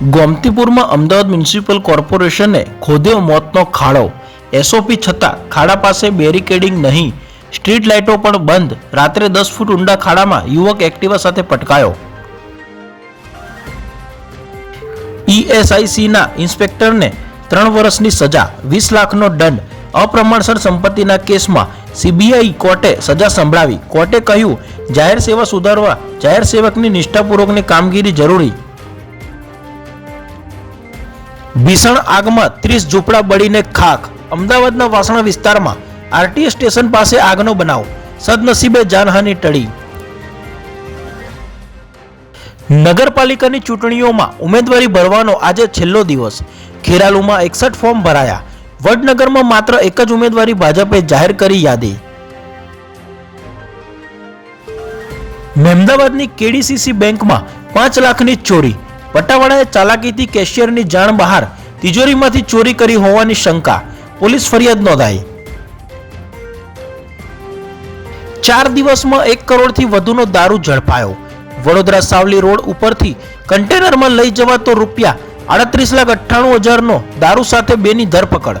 ગોમતીપુરમાં Ahmedabad municipal કોર્પોરેશને ખોદ્યો મોતનો ખાડો. SOP છતાં ખાડા પાસે બેરિકેડિંગ નહીં. સ્ટ્રીટ લાઇટો પણ બંધ. રાત્રે દસ ફૂટ ઊંડા ખાડામાં યુવક એક્ટિવા સાથે પટકાયો. ઈએસઆઈસીના ઇન્સ્પેક્ટરને ત્રણ વર્ષની સજા, વીસ લાખનો દંડ. અપ્રમાણસર સંપત્તિના કેસમાં સીબીઆઈ કોર્ટે સજા સંભળાવી. કોર્ટે કહ્યું, જાહેર સેવા સુધારવા, જાહેર સેવકની નિષ્ઠાપૂર્વકની કામગીરી જરૂરી. ભીષણ આગમાં ત્રીસ ઝૂંપડા બળીને ખાખ. અમદાવાદના વાસણા વિસ્તારમાં આરટીએ સ્ટેશન પાસે આગનો બનાવ. સદનસીબે જાનહાની ટળી. નગરપાલિકાની ચૂંટણીઓમાં ઉમેદવારી ભરવાનો આજે છેલ્લો દિવસ. ખેરાલુમાં એકસઠ ફોર્મ ભરાયા. વડનગરમાં માત્ર એક જ ઉમેદવારી ભાજપે જાહેર કરી યાદી. મહેમદાવાદની કેડીસીસી બેંકમાં પાંચ લાખની ચોરી. પટાવાળાએ ચાલાકીથી કેશિયરની જાણ બહાર તિજોરીમાંથી ચોરી કરી હોવાની શંકા. પોલીસ ફરિયાદ નોંધાઈ. ચાર દિવસમાં એક કરોડથી વધુનો દારૂ ઝડપાયો. વડોદરા સાવલી રોડ ઉપરથી કન્ટેનરમાં લઈ જવાતો રૂપિયા આડત્રીસ લાખ અઠ્ઠાણું હજારનો દારૂ સાથે બેની ધરપકડ.